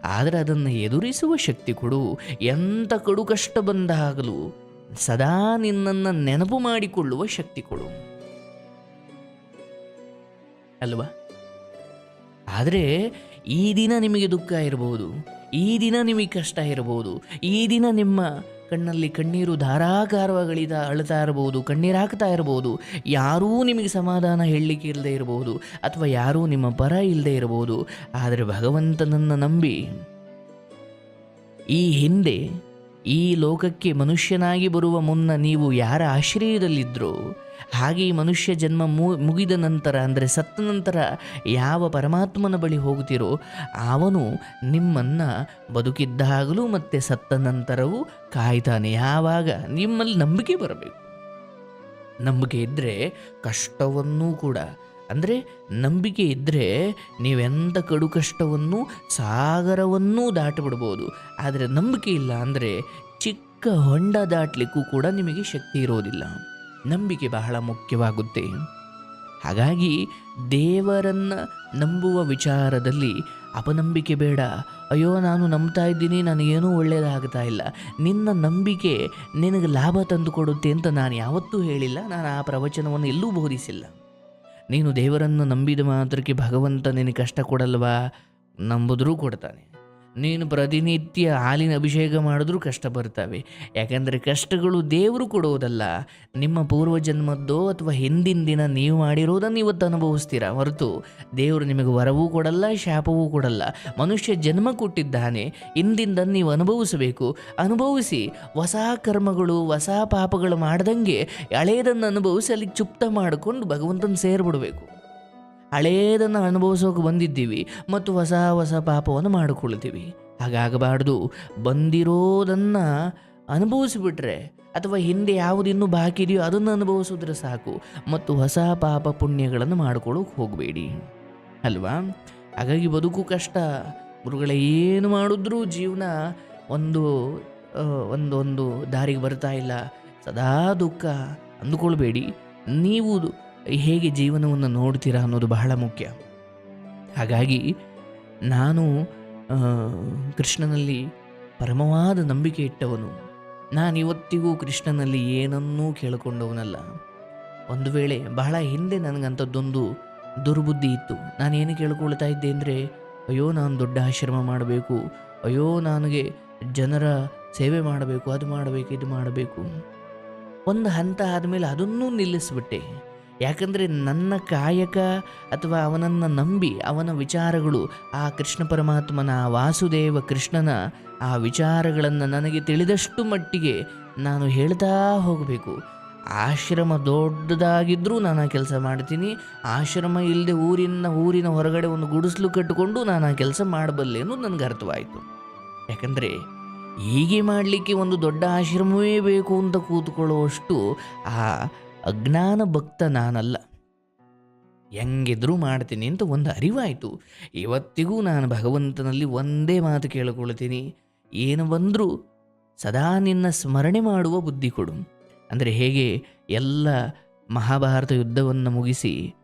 ಆದರೆ ಅದನ್ನು ಎದುರಿಸುವ ಶಕ್ತಿ ಕೊಡು. ಎಂಥ ಕಡು ಕಷ್ಟ ಬಂದಾಗಲೂ ಸದಾ ನಿನ್ನನ್ನು ನೆನಪು ಮಾಡಿಕೊಳ್ಳುವ ಶಕ್ತಿ ಕೊಡು. ಅಲ್ವಾ? ಆದರೆ ಈ ದಿನ ನಿಮಗೆ ದುಃಖ ಇರಬಹುದು ಈ ದಿನ ನಿಮಗೆ ಕಷ್ಟ ಇರಬಹುದು ಈ ದಿನ ನಿಮ್ಮ ಕಣ್ಣಲ್ಲಿ ಕಣ್ಣೀರು ಧಾರಾಕಾರಗಳಿದ ಅಳ್ತಾ ಇರಬಹುದು ಕಣ್ಣೀರು ಹಾಕ್ತಾ ಇರಬಹುದು. ಯಾರೂ ನಿಮಗೆ ಸಮಾಧಾನ ಹೇಳಲಿಕ್ಕೆ ಇಲ್ಲದೆ ಇರಬಹುದು, ಅಥವಾ ಯಾರೂ ನಿಮ್ಮ ಪರ ಇಲ್ಲದೆ ಇರಬಹುದು. ಆದರೆ ಭಗವಂತನನ್ನು ನಂಬಿ ಈ ಹಿಂದೆ ಈ ಲೋಕಕ್ಕೆ ಮನುಷ್ಯನಾಗಿ ಬರುವ ಮುನ್ನ ನೀವು ಯಾರ ಆಶ್ರಯದಲ್ಲಿದ್ದರೂ ಹಾಗೆ ಮನುಷ್ಯ ಜನ್ಮ ಮುಗಿದ ನಂತರ, ಅಂದರೆ ಸತ್ತ ನಂತರ ಯಾವ ಪರಮಾತ್ಮನ ಬಳಿ ಹೋಗುತ್ತೀರೋ ಅವನು ನಿಮ್ಮನ್ನು ಬದುಕಿದ್ದಾಗಲೂ ಮತ್ತು ಸತ್ತ ನಂತರವೂ ಕಾಯ್ತಾನೆ. ಯಾವಾಗ? ನಿಮ್ಮಲ್ಲಿ ನಂಬಿಕೆ ಬರಬೇಕು. ನಂಬಿಕೆ ಇದ್ದರೆ ಕಷ್ಟವನ್ನೂ ಕೂಡ ಅಂದರೆ ನಂಬಿಕೆ ಇದ್ದರೆ ನೀವೆಂಥ ಕಡು ಕಷ್ಟವನ್ನು ಸಾಗರವನ್ನೂ ದಾಟಿಬಿಡ್ಬೋದು. ಆದರೆ ನಂಬಿಕೆ ಇಲ್ಲ ಅಂದರೆ ಚಿಕ್ಕ ಹೊಂಡ ದಾಟಲಿಕ್ಕೂ ಕೂಡ ನಿಮಗೆ ಶಕ್ತಿ ಇರೋದಿಲ್ಲ. ನಂಬಿಕೆ ಬಹಳ ಮುಖ್ಯವಾಗುತ್ತೆ. ಹಾಗಾಗಿ ದೇವರನ್ನು ನಂಬುವ ವಿಚಾರದಲ್ಲಿ ಅಪನಂಬಿಕೆ ಬೇಡ. ಅಯ್ಯೋ, ನಾನು ನಂಬ್ತಾ ಇದ್ದೀನಿ, ನನಗೇನೂ ಒಳ್ಳೆಯದಾಗ್ತಾ ಇಲ್ಲ. ನಿನ್ನ ನಂಬಿಕೆ ನಿನಗೆ ಲಾಭ ತಂದುಕೊಡುತ್ತೆ ಅಂತ ನಾನು ಯಾವತ್ತೂ ಹೇಳಿಲ್ಲ. ನಾನು ಆ ಪ್ರವಚನವನ್ನು ಎಲ್ಲೂ ಬೋಧಿಸಿಲ್ಲ. ನೀನು ದೇವರನ್ನು ನಂಬಿದ ಮಾತ್ರಕ್ಕೆ ಭಗವಂತ ನಿನಗೆ ಕಷ್ಟ ಕೊಡಲ್ವಾ? ನಂಬಿದ್ರೂ ಕೊಡ್ತಾನೆ. ನೀನು ಪ್ರತಿನಿತ್ಯ ಹಾಲಿನ ಅಭಿಷೇಕ ಮಾಡಿದ್ರೂ ಕಷ್ಟ ಬರ್ತವೆ. ಯಾಕಂದರೆ ಕಷ್ಟಗಳು ದೇವರು ಕೊಡುವುದಲ್ಲ. ನಿಮ್ಮ ಪೂರ್ವಜನ್ಮದ್ದೋ ಅಥವಾ ಹಿಂದಿನ ದಿನ ನೀವು ಮಾಡಿರೋದನ್ನು ಇವತ್ತು ಅನುಭವಿಸ್ತೀರ? ಹೊರತು ದೇವರು ನಿಮಗೆ ವರವೂ ಕೊಡಲ್ಲ, ಶಾಪವೂ ಕೊಡಲ್ಲ. ಮನುಷ್ಯ ಜನ್ಮ ಕೊಟ್ಟಿದ್ದಾನೆ. ಇಂದಿಂದ ನೀವು ಅನುಭವಿಸಬೇಕು. ಅನುಭವಿಸಿ ಹೊಸ ಕರ್ಮಗಳು, ಹೊಸ ಪಾಪಗಳು ಮಾಡ್ದಂಗೆ ಹಳೆಯದನ್ನು ಅನುಭವಿಸಿ ಅಲ್ಲಿಗೆ ಚುಪ್ತ ಮಾಡಿಕೊಂಡು ಭಗವಂತನ ಸೇರಿಬಿಡಬೇಕು. ಹಳೇದನ್ನು ಅನುಭವಿಸೋಕೆ ಬಂದಿದ್ದೀವಿ ಮತ್ತು ಹೊಸ ಹೊಸ ಪಾಪವನ್ನು ಮಾಡಿಕೊಳ್ತೀವಿ ಹಾಗಾಗಬಾರ್ದು. ಬಂದಿರೋದನ್ನು ಅನುಭವಿಸಿಬಿಟ್ರೆ ಅಥವಾ ಹಿಂದೆ ಯಾವುದು ಇನ್ನೂ ಬಾಕಿ ಇದೆಯೋ ಅದನ್ನು ಅನುಭವಿಸಿದ್ರೆ ಸಾಕು ಮತ್ತು ಹೊಸ ಪಾಪ ಪುಣ್ಯಗಳನ್ನು ಮಾಡ್ಕೊಳ್ಳೋಕೆ ಹೋಗಬೇಡಿ. ಅಲ್ವಾ? ಹಾಗಾಗಿ ಬದುಕು ಕಷ್ಟ. ಗುರುಗಳ, ಏನು ಮಾಡಿದ್ರೂ ಜೀವನ ಒಂದು ಒಂದು ಒಂದು ದಾರಿಗೆ ಬರ್ತಾ ಇಲ್ಲ. ಸದಾ ದುಃಖ ಅಂದುಕೊಳ್ಬೇಡಿ. ನೀವು ಹೇಗೆ ಜೀವನವನ್ನು ನೋಡ್ತೀರಾ ಅನ್ನೋದು ಬಹಳ ಮುಖ್ಯ. ಹಾಗಾಗಿ ನಾನು ಕೃಷ್ಣನಲ್ಲಿ ಪರಮವಾದ ನಂಬಿಕೆ ಇಟ್ಟವನು. ನಾನು ಇವತ್ತಿಗೂ ಕೃಷ್ಣನಲ್ಲಿ ಏನನ್ನೂ ಕೇಳಿಕೊಂಡವನಲ್ಲ. ಒಂದು ವೇಳೆ ಬಹಳ ಹಿಂದೆ ನನಗಂಥದ್ದೊಂದು ದುರ್ಬುದ್ಧಿ ಇತ್ತು. ನಾನು ಏನು ಕೇಳ್ಕೊಳ್ತಾ ಇದ್ದೆ ಅಂದರೆ, ಅಯ್ಯೋ ನಾನು ದೊಡ್ಡ ಆಶ್ರಮ ಮಾಡಬೇಕು, ಅಯ್ಯೋ ನನಗೆ ಜನರ ಸೇವೆ ಮಾಡಬೇಕು, ಅದು ಮಾಡಬೇಕು, ಇದು ಮಾಡಬೇಕು. ಒಂದು ಹಂತ ಆದಮೇಲೆ ಅದನ್ನೂ ನಿಲ್ಲಿಸ್ಬಿಟ್ಟೆ. ಯಾಕಂದರೆ ನನ್ನ ಕಾಯಕ ಅಥವಾ ಅವನನ್ನು ನಂಬಿ ಅವನ ವಿಚಾರಗಳು ಆ ಕೃಷ್ಣ ಪರಮಾತ್ಮನ ವಾಸುದೇವ ಕೃಷ್ಣನ ಆ ವಿಚಾರಗಳನ್ನು ನನಗೆ ತಿಳಿದಷ್ಟು ಮಟ್ಟಿಗೆ ನಾನು ಹೇಳ್ತಾ ಹೋಗಬೇಕು. ಆಶ್ರಮ ದೊಡ್ಡದಾಗಿದ್ದರೂ ನಾನು ಆ ಕೆಲಸ ಮಾಡ್ತೀನಿ. ಆಶ್ರಮ ಇಲ್ಲದೆ ಊರಿನ ಊರಿನ ಹೊರಗಡೆ ಒಂದು ಗುಡಿಸಲು ಕಟ್ಟಿಕೊಂಡು ನಾನು ಆ ಕೆಲಸ ಮಾಡಬಲ್ಲೆ ಅನ್ನೋದು ನನಗೆ ಅರ್ಥವಾಯಿತು. ಯಾಕಂದರೆ ಹೀಗೆ ಮಾಡಲಿಕ್ಕೆ ಒಂದು ದೊಡ್ಡ ಆಶ್ರಮವೇ ಬೇಕು ಅಂತ ಕೂತ್ಕೊಳ್ಳುವಷ್ಟು ಆ ಅಜ್ಞಾನ ಭಕ್ತ ನಾನಲ್ಲ. ಹೆಂಗಿದ್ರೂ ಮಾಡ್ತೀನಿ ಅಂತ ಒಂದು ಅರಿವಾಯಿತು. ಇವತ್ತಿಗೂ ನಾನು ಭಗವಂತನಲ್ಲಿ ಒಂದೇ ಮಾತು ಕೇಳಿಕೊಳ್ತೀನಿ ಏನು ಬಂದರೂ ಸದಾ ನಿನ್ನ ಸ್ಮರಣೆ ಮಾಡುವ ಬುದ್ಧಿ ಕೊಡು. ಅಂದರೆ ಹೇಗೆ? ಎಲ್ಲ ಮಹಾಭಾರತ ಯುದ್ಧವನ್ನು ಮುಗಿಸಿ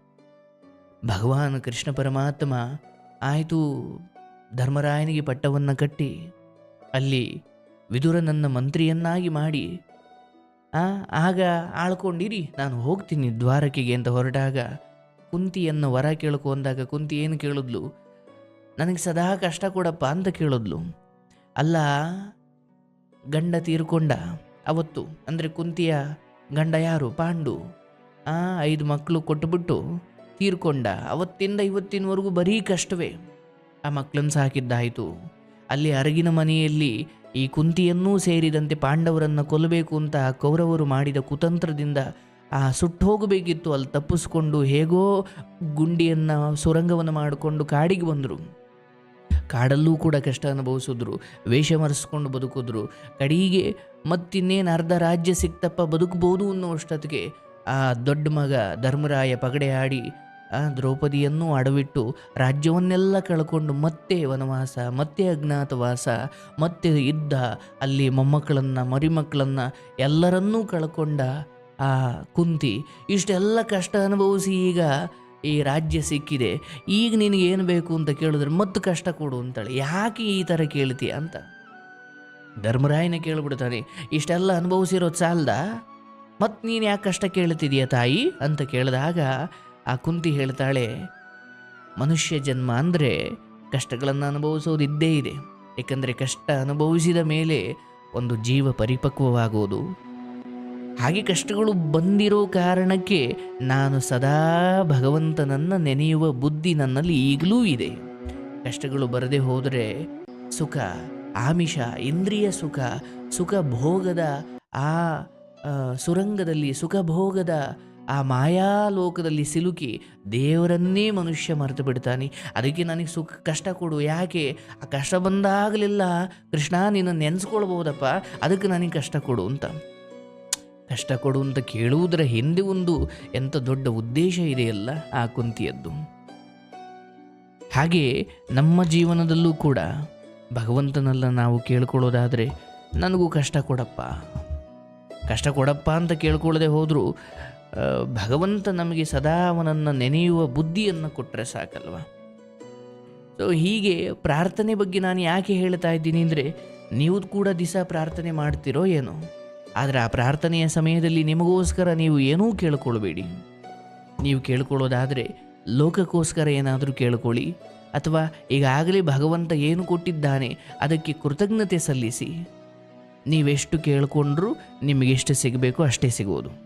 ಭಗವಾನ್ ಕೃಷ್ಣ ಪರಮಾತ್ಮ ಆಯಿತು ಧರ್ಮರಾಯನಿಗೆ ಪಟ್ಟವನ್ನು ಕಟ್ಟಿ ಅಲ್ಲಿ ವಿದುರನನ್ನ ಮಂತ್ರಿಯನ್ನಾಗಿ ಮಾಡಿ ಆಗ ಆಳ್ಕೊಂಡಿರಿ, ನಾನು ಹೋಗ್ತೀನಿ ದ್ವಾರಕೆಗೆ ಅಂತ ಹೊರಟಾಗ ಕುಂತಿಯನ್ನು ವರ ಕೇಳ್ಕೊ ಅಂದಾಗ ಕುಂತಿ ಏನು ಕೇಳಿದ್ಲು? ನನಗೆ ಸದಾ ಕಷ್ಟ ಕೊಡಪ್ಪ ಅಂತ ಕೇಳಿದ್ಲು. ಅಲ್ಲ, ಗಂಡ ತೀರ್ಕೊಂಡ. ಅವತ್ತು, ಅಂದರೆ ಕುಂತಿಯ ಗಂಡ ಯಾರು? ಪಾಂಡು. ಆ, ಐದು ಮಕ್ಕಳು ಕೊಟ್ಟುಬಿಟ್ಟು ತೀರ್ಕೊಂಡ. ಅವತ್ತಿಂದ ಇವತ್ತಿನವರೆಗೂ ಬರೀ ಕಷ್ಟವೇ. ಆ ಮಕ್ಕಳನ್ನು ಸಾಕಿದ್ದಾಯಿತು. ಅಲ್ಲಿ ಅರಗಿನ ಮನೆಯಲ್ಲಿ ಈ ಕುಂತಿಯನ್ನೂ ಸೇರಿದಂತೆ ಪಾಂಡವರನ್ನು ಕೊಲ್ಲಬೇಕು ಅಂತ ಕೌರವರು ಮಾಡಿದ ಕುತಂತ್ರದಿಂದ ಆ ಸುಟ್ಟು ಹೋಗಬೇಕಿತ್ತು. ಅಲ್ಲಿ ತಪ್ಪಿಸ್ಕೊಂಡು ಹೇಗೋ ಗುಂಡಿಯನ್ನು, ಸುರಂಗವನ್ನು ಮಾಡಿಕೊಂಡು ಕಾಡಿಗೆ ಬಂದರು. ಕಾಡಲ್ಲೂ ಕೂಡ ಕಷ್ಟ ಅನುಭವಿಸಿದ್ರು. ವೇಷ ಮರೆಸ್ಕೊಂಡು ಬದುಕಿದ್ರು. ಕಡೆಗೆ ಮತ್ತಿನ್ನೇನು ಅರ್ಧ ರಾಜ್ಯ ಸಿಕ್ತಪ್ಪ ಬದುಕಬಹುದು ಅನ್ನುವಷ್ಟೊತ್ತಿಗೆ ಆ ದೊಡ್ಡ ಮಗ ಧರ್ಮರಾಯ ಪಗಡೆ ಆಡಿ ದ್ರೌಪದಿಯನ್ನು ಅಡವಿಟ್ಟು ರಾಜ್ಯವನ್ನೆಲ್ಲ ಕಳ್ಕೊಂಡು ಮತ್ತೆ ವನವಾಸ, ಮತ್ತೆ ಅಜ್ಞಾತವಾಸ, ಮತ್ತೆ ಇದ್ದ ಅಲ್ಲಿ ಮೊಮ್ಮಕ್ಕಳನ್ನು, ಮರಿಮಕ್ಕಳನ್ನು ಎಲ್ಲರನ್ನೂ ಕಳ್ಕೊಂಡ ಆ ಕುಂತಿ ಇಷ್ಟೆಲ್ಲ ಕಷ್ಟ ಅನುಭವಿಸಿ ಈಗ ಈ ರಾಜ್ಯ ಸಿಕ್ಕಿದೆ. ಈಗ ನಿನಗೆ ಏನು ಬೇಕು ಅಂತ ಕೇಳಿದ್ರೆ ಮತ್ತೆ ಕಷ್ಟ ಕೊಡು ಅಂತೇಳಿ. ಯಾಕೆ ಈ ಥರ ಕೇಳ್ತೀಯ ಅಂತ? ಧರ್ಮರಾಯನ ಕೇಳಿಬಿಡ್ತಾನೆ, ಇಷ್ಟೆಲ್ಲ ಅನುಭವಿಸಿರೋದು ಸಾಲ್ದ? ಮತ್ತು ನೀನು ಯಾಕೆ ಕಷ್ಟ ಕೇಳ್ತಿದೀಯ ತಾಯಿ? ಅಂತ ಕೇಳಿದಾಗ ಆ ಕುಂತಿ ಹೇಳ್ತಾಳೆ ಮನುಷ್ಯ ಜನ್ಮ ಅಂದರೆ ಕಷ್ಟಗಳನ್ನು ಅನುಭವಿಸೋದು ಇದ್ದೇ ಇದೆ. ಏಕೆಂದರೆ ಕಷ್ಟ ಅನುಭವಿಸಿದ ಮೇಲೆ ಒಂದು ಜೀವ ಪರಿಪಕ್ವವಾಗುವುದು ಹಾಗೆ ಕಷ್ಟಗಳು ಬಂದಿರೋ ಕಾರಣಕ್ಕೆ ನಾನು ಸದಾ ಭಗವಂತನನ್ನು ನೆನೆಯುವ ಬುದ್ಧಿ ನನ್ನಲ್ಲಿ ಈಗಲೂ ಇದೆ. ಕಷ್ಟಗಳು ಬರದೇ ಹೋದರೆ ಸುಖ ಆಮಿಷ ಇಂದ್ರಿಯ ಸುಖ ಸುಖ ಭೋಗದ ಆ, ಸುರಂಗದಲ್ಲಿ ಸುಖ ಭೋಗದ ಆ ಮಾಯಾಲೋಕದಲ್ಲಿ ಸಿಲುಕಿ ದೇವರನ್ನೇ ಮನುಷ್ಯ ಮರೆತು ಬಿಡ್ತಾನೆ. ಅದಕ್ಕೆ ನನಗೆ ಸುಖ, ಕಷ್ಟ ಕೊಡು. ಯಾಕೆ? ಆ ಕಷ್ಟ ಬಂದಾಗಲಿಲ್ಲ ಕೃಷ್ಣ, ನೀನು ನೆನೆಸ್ಕೊಳ್ಬೋದಪ್ಪ ಅದಕ್ಕೆ ನನಗೆ ಕಷ್ಟ ಕೊಡು ಅಂತ. ಕಷ್ಟ ಕೊಡು ಅಂತ ಕೇಳುವುದರ ಹಿಂದೆ ಒಂದು ಎಂಥ ದೊಡ್ಡ ಉದ್ದೇಶ ಇದೆಯಲ್ಲ ಆ ಕುಂತಿಯದ್ದು. ಹಾಗೆ ನಮ್ಮ ಜೀವನದಲ್ಲೂ ಕೂಡ ಭಗವಂತನೆಲ್ಲ ನಾವು ಕೇಳ್ಕೊಳ್ಳೋದಾದರೆ ನನಗೂ ಕಷ್ಟ ಕೊಡಪ್ಪ. ಕಷ್ಟ ಕೊಡಪ್ಪ ಅಂತ ಕೇಳ್ಕೊಳ್ಳದೆ ಹೋದರೂ ಭಗವಂತ ನಮಗೆ ಸದಾ ಅವನನ್ನು ನೆನೆಯುವ ಬುದ್ಧಿಯನ್ನು ಕೊಟ್ಟರೆ ಸಾಕಲ್ವ? ಸೊ ಹೀಗೆ ಪ್ರಾರ್ಥನೆ ಬಗ್ಗೆ ನಾನು ಯಾಕೆ ಹೇಳ್ತಾ ಇದ್ದೀನಿ ಅಂದರೆ, ನೀವು ಕೂಡ ದಿಸ ಪ್ರಾರ್ಥನೆ ಮಾಡ್ತಿರೋ ಏನೋ, ಆದರೆ ಆ ಪ್ರಾರ್ಥನೆಯ ಸಮಯದಲ್ಲಿ ನಿಮಗೋಸ್ಕರ ನೀವು ಏನೂ ಕೇಳ್ಕೊಳ್ಬೇಡಿ. ನೀವು ಕೇಳ್ಕೊಳ್ಳೋದಾದರೆ, ಲೋಕಕ್ಕೋಸ್ಕರ ಏನಾದರೂ ಕೇಳ್ಕೊಳ್ಳಿ, ಅಥವಾ ಈಗಾಗಲೇ ಭಗವಂತ ಏನು ಕೊಟ್ಟಿದ್ದಾನೆ, ಅದಕ್ಕೆ ಕೃತಜ್ಞತೆ ಸಲ್ಲಿಸಿ. ನೀವೆಷ್ಟು ಕೇಳಿಕೊಂಡ್ರೂ ನಿಮಗೆಷ್ಟು ಸಿಗಬೇಕು ಅಷ್ಟೇ ಸಿಗೋದು.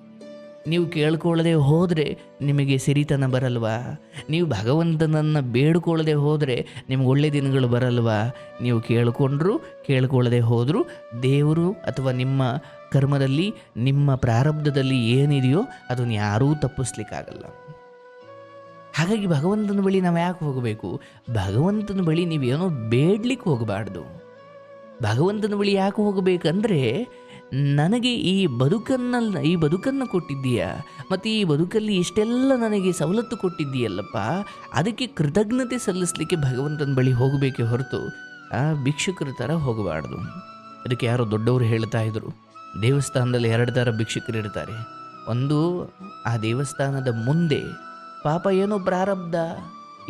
ನೀವು ಕೇಳ್ಕೊಳ್ಳದೆ ಹೋದರೆ ನಿಮಗೆ ಸಿರಿತನ ಬರಲ್ವಾ? ನೀವು ಭಗವಂತನನ್ನು ಬೇಡ್ಕೊಳ್ಳದೆ ಹೋದರೆ ನಿಮ್ಗೆ ಒಳ್ಳೆ ದಿನಗಳು ಬರಲ್ವಾ? ನೀವು ಕೇಳ್ಕೊಂಡ್ರು, ಕೇಳ್ಕೊಳ್ಳದೆ ಹೋದರೂ ದೇವರು ಅಥವಾ ನಿಮ್ಮ ಕರ್ಮದಲ್ಲಿ, ನಿಮ್ಮ ಪ್ರಾರಬ್ಧದಲ್ಲಿ ಏನಿದೆಯೋ ಅದನ್ನು ಯಾರೂ ತಪ್ಪಿಸ್ಲಿಕ್ಕಾಗಲ್ಲ. ಹಾಗಾಗಿ ಭಗವಂತನ ಬಳಿ ನಾವು ಯಾಕೆ ಹೋಗಬೇಕು? ಭಗವಂತನ ಬಳಿ ನೀವೇನೋ ಬೇಡ್ಲಿಕ್ಕೆ ಹೋಗಬಾರ್ದು. ಭಗವಂತನ ಬಳಿ ಯಾಕೆ ಹೋಗಬೇಕಂದ್ರೆ ನನಗೆ ಈ ಬದುಕನ್ನ ಈ ಬದುಕನ್ನು ಕೊಟ್ಟಿದ್ದೀಯಾ? ಮತ್ತು ಈ ಬದುಕಲ್ಲಿ ಇಷ್ಟೆಲ್ಲ ನನಗೆ ಸವಲತ್ತು ಕೊಟ್ಟಿದ್ದೀಯಲ್ಲಪ್ಪ? ಅದಕ್ಕೆ ಕೃತಜ್ಞತೆ ಸಲ್ಲಿಸಲಿಕ್ಕೆ ಭಗವಂತನ ಬಳಿ ಹೋಗಬೇಕೆ ಹೊರತು, ಆ ಭಿಕ್ಷುಕರ ಥರ ಹೋಗಬಾರ್ದು. ಅದಕ್ಕೆ ಯಾರೋ ದೊಡ್ಡವರು ಹೇಳ್ತಾ ಇದ್ರು, ದೇವಸ್ಥಾನದಲ್ಲಿ ಎರಡು ಥರ ಭಿಕ್ಷುಕರು ಇರ್ತಾರೆ. ಒಂದು, ಆ ದೇವಸ್ಥಾನದ ಮುಂದೆ ಪಾಪ ಏನೋ ಪ್ರಾರಬ್ಧ,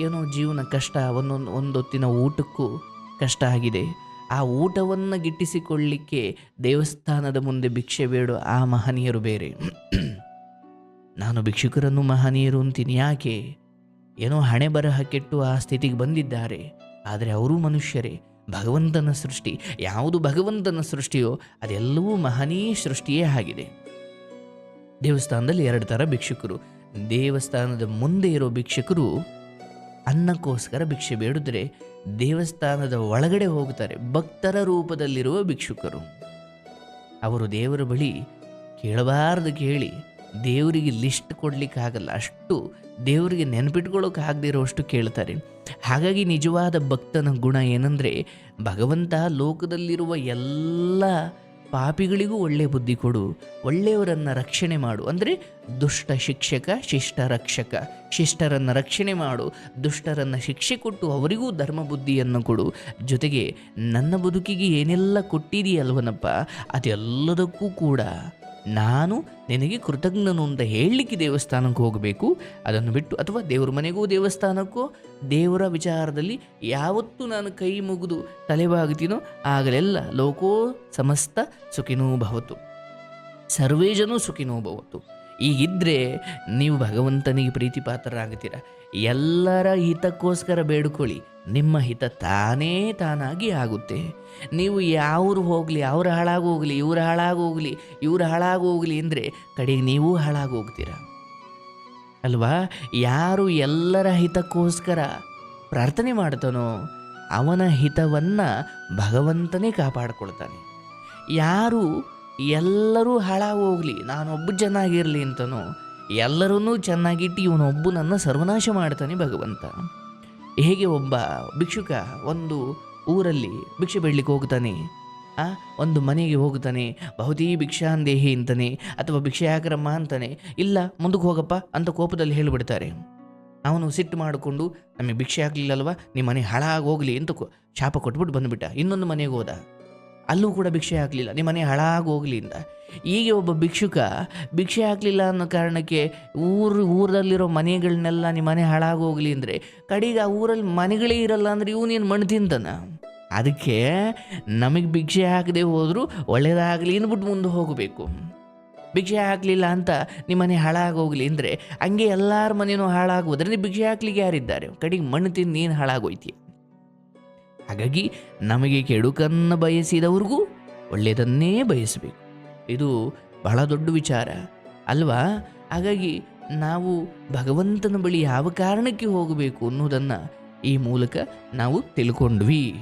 ಏನೋ ಜೀವನ ಕಷ್ಟ, ಒಂದೊಂದು, ಒಂದೊತ್ತಿನ ಊಟಕ್ಕೂ ಕಷ್ಟ ಆಗಿದೆ. ಆ ಊಟವನ್ನು ಗಿಟ್ಟಿಸಿಕೊಳ್ಳಿಕ್ಕೆ ದೇವಸ್ಥಾನದ ಮುಂದೆ ಭಿಕ್ಷೆ ಬೇಡು ಆ ಮಹನೀಯರು ಬೇರೆ. ನಾನು ಭಿಕ್ಷುಕರನ್ನು ಮಹನೀಯರು ಅಂತೀನಿ. ಯಾಕೆ? ಏನೋ ಹಣೆ ಬರಹ ಕೆಟ್ಟು ಆ ಸ್ಥಿತಿಗೆ ಬಂದಿದ್ದಾರೆ. ಆದರೆ ಅವರೂ ಮನುಷ್ಯರೇ. ಭಗವಂತನ ಸೃಷ್ಟಿ. ಯಾವುದು ಭಗವಂತನ ಸೃಷ್ಟಿಯೋ ಅದೆಲ್ಲವೂ ಮಹನೀಯ ಸೃಷ್ಟಿಯೇ ಆಗಿದೆ. ದೇವಸ್ಥಾನದಲ್ಲಿ ಎರಡು ಥರ ಭಿಕ್ಷುಕರು. ದೇವಸ್ಥಾನದ ಮುಂದೆ ಇರೋ ಭಿಕ್ಷುಕರು ಅನ್ನಕ್ಕೋಸ್ಕರ ಭಿಕ್ಷೆ ಬೇಡಿದ್ರೆ ದೇವಸ್ಥಾನದ ಒಳಗಡೆ ಹೋಗುತ್ತಾರೆ ಭಕ್ತರ ರೂಪದಲ್ಲಿರುವ ಭಿಕ್ಷುಕರು. ಅವರು ದೇವರ ಬಳಿ ಕೇಳಬಾರದು ಕೇಳಿ ದೇವರಿಗೆ ಲಿಸ್ಟ್ ಕೊಡಲಿಕ್ಕಾಗಲ್ಲ, ಅಷ್ಟು ದೇವರಿಗೆ ನೆನಪಿಟ್ಕೊಳ್ಳೋಕೆ ಆಗದಿರೋಷ್ಟು ಕೇಳ್ತಾರೆ. ಹಾಗಾಗಿ ನಿಜವಾದ ಭಕ್ತನ ಗುಣ ಏನಂದರೆ ಭಗವಂತ ಲೋಕದಲ್ಲಿರುವ ಎಲ್ಲ ಪಾಪಿಗಳಿಗೂ ಒಳ್ಳೆ ಬುದ್ಧಿ ಕೊಡು, ಒಳ್ಳೆಯವರನ್ನು ರಕ್ಷಣೆ ಮಾಡು. ಅಂದರೆ ದುಷ್ಟ ಶಿಕ್ಷಕ, ಶಿಷ್ಟ ರಕ್ಷಕ. ಶಿಷ್ಟರನ್ನು ರಕ್ಷಣೆ ಮಾಡು, ದುಷ್ಟರನ್ನು ಶಿಕ್ಷೆ ಕೊಟ್ಟು ಅವರಿಗೂ ಧರ್ಮ ಬುದ್ಧಿಯನ್ನು ಕೊಡು. ಜೊತೆಗೆ ನನ್ನ ಬದುಕಿಗೆ ಏನೆಲ್ಲ ಕೊಟ್ಟಿದೆಯಲ್ವನಪ್ಪ ಅದೆಲ್ಲದಕ್ಕೂ ಕೂಡ ನಾನು ನಿನಗೆ ಕೃತಜ್ಞನು ಅಂತ ಹೇಳಲಿಕ್ಕೆ ದೇವಸ್ಥಾನಕ್ಕೆ ಹೋಗಬೇಕು. ಅದನ್ನು ಬಿಟ್ಟು ಅಥವಾ ದೇವ್ರ ಮನೆಗೂ ದೇವಸ್ಥಾನಕ್ಕೋ, ದೇವರ ವಿಚಾರದಲ್ಲಿ ಯಾವತ್ತೂ ನಾನು ಕೈ ಮುಗಿದು ತಲೆಬಾಗ್ತೀನೋ ಆಗಲೆಲ್ಲ ಲೋಕೋ ಸಮಸ್ತ ಸುಖಿನೋ ಭವತು. ಸರ್ವೇ ಸುಖಿನೋ ಭವತು. ಈಗಿದ್ರೆ ನೀವು ಭಗವಂತನಿಗೆ ಪ್ರೀತಿ ಪಾತ್ರರಾಗುತ್ತೀರ ಎಲ್ಲರ ಹಿತಕ್ಕೋಸ್ಕರ ಬೇಡ್ಕೊಳ್ಳಿ. ನಿಮ್ಮ ಹಿತ ತಾನೇ ತಾನಾಗಿ ಆಗುತ್ತೆ. ನೀವು ಯಾವ್ರು ಹೋಗಲಿ, ಅವ್ರ ಹಾಳಾಗೋಗಲಿ ಇವ್ರ ಹಾಳಾಗೋಗಲಿ ಇವ್ರ ಹಾಳಾಗೋಗಲಿ ಅಂದರೆ ಕಡೆಗೆ ನೀವು ಹಾಳಾಗೋಗ್ತೀರ ಅಲ್ವಾ? ಯಾರು ಎಲ್ಲರ ಹಿತಕ್ಕೋಸ್ಕರ ಪ್ರಾರ್ಥನೆ ಮಾಡ್ತಾನೋ ಅವನ ಹಿತವನ್ನು ಭಗವಂತನೇ ಕಾಪಾಡಿಕೊಳ್ತಾನೆ. ಯಾರು ಎಲ್ಲರೂ ಹಾಳಾಗೋಗ್ಲಿ, ನಾನೊಬ್ಬ ಚೆನ್ನಾಗಿರಲಿ ಅಂತನೋ, ಎಲ್ಲರನ್ನೂ ಚೆನ್ನಾಗಿಟ್ಟು ಇವನೊಬ್ಬನನ್ನು ಸರ್ವನಾಶ ಮಾಡ್ತಾನೆ ಭಗವಂತ. ಹೇಗೆ ಒಬ್ಬ ಭಿಕ್ಷುಕ ಒಂದು ಊರಲ್ಲಿ ಭಿಕ್ಷೆ ಬೇಡಲಿಕ್ಕೆ ಹೋಗ್ತಾನೆ, ಆ, ಒಂದು ಮನೆಗೆ ಹೋಗ್ತಾನೆ, ಬಹುತೀ ಭಿಕ್ಷಾಂದೇಹಿ ಅಂತಾನೆ, ಅಥವಾ ಭಿಕ್ಷೆ ಹಾಕರಮ್ಮ ಅಂತಾನೆ, ಇಲ್ಲ, ಮುಂದಕ್ಕೆ ಹೋಗಪ್ಪ ಅಂತ ಕೋಪದಲ್ಲಿ ಹೇಳಿಬಿಡ್ತಾರೆ. ಅವನು ಸಿಟ್ಟು ಮಾಡಿಕೊಂಡು, ನಮಗೆ ಭಿಕ್ಷೆ ಆಗಲಿಲ್ಲವಾ ನಿಮ್ಮ ಮನೆ ಹಾಳಾಗಿ ಹೋಗಲಿ ಅಂತ ಶಾಪ ಕೊಟ್ಬಿಟ್ಟು ಬಂದುಬಿಟ್ಟ, ಇನ್ನೊಂದು ಮನೆಗೆ ಹೋದ. ಅಲ್ಲೂ ಕೂಡ ಭಿಕ್ಷೆ ಹಾಕಲಿಲ್ಲ. ನಿಮ್ಮ ಮನೆ ಹಾಳಾಗೋಗಲಿ ಅಂತ ಈಗ ಒಬ್ಬ ಭಿಕ್ಷುಕ ಭಿಕ್ಷೆ ಹಾಕಲಿಲ್ಲ ಅನ್ನೋ ಕಾರಣಕ್ಕೆ ಊರು, ಊರಲ್ಲಿರೋ ಮನೆಗಳನ್ನೆಲ್ಲ ನಿಮ್ಮ ಮನೆ ಹಾಳಾಗೋಗ್ಲಿ ಅಂದರೆ ಕಡೆಗೆ ಆ ಊರಲ್ಲಿ ಮನೆಗಳೇ ಇರಲ್ಲ ಅಂದರೆ ನೀನು ಮಣ್ಣು ತಿಂತಾನ? ಅದಕ್ಕೆ ನಮಗೆ ಭಿಕ್ಷೆ ಹಾಕದೆ ಹೋದರೂ ಒಳ್ಳೆಯದಾಗಲಿ ಅಂದ್ಬಿಟ್ಟು ಮುಂದೆ ಹೋಗಬೇಕು. ಭಿಕ್ಷೆ ಹಾಕಲಿಲ್ಲ ಅಂತ ನಿಮ್ಮ ಮನೆ ಹಾಳಾಗೋಗ್ಲಿ ಅಂದರೆ ಹಂಗೆ ಎಲ್ಲರ ಮನೆಯೂ ಹಾಳಾಗೋದ್ರೆ ನೀವು ಭಿಕ್ಷೆ ಹಾಕ್ಲಿಕ್ಕೆ ಯಾರಿದ್ದಾರೆ? ಕಡೆಗೆ ಮಣ್ಣು ತಿಂದು ನೀನು ಹಾಳಾಗೋಯ್ತಿ? ಹಾಗಾಗಿ ನಮಗೆ ಕೆಡುಕನ್ನು ಬಯಸಿದವ್ರಿಗೂ ಒಳ್ಳೆಯದನ್ನೇ ಬಯಸಬೇಕು. ಇದು ಬಹಳ ದೊಡ್ಡ ವಿಚಾರ, ಅಲ್ವಾ? ಹಾಗಾಗಿ ನಾವು ಭಗವಂತನ ಬಳಿ ಯಾವ ಕಾರಣಕ್ಕೆ ಹೋಗಬೇಕು ಅನ್ನೋದನ್ನು ಈ ಮೂಲಕ ನಾವು ತಿಳ್ಕೊಂಡ್ವಿ.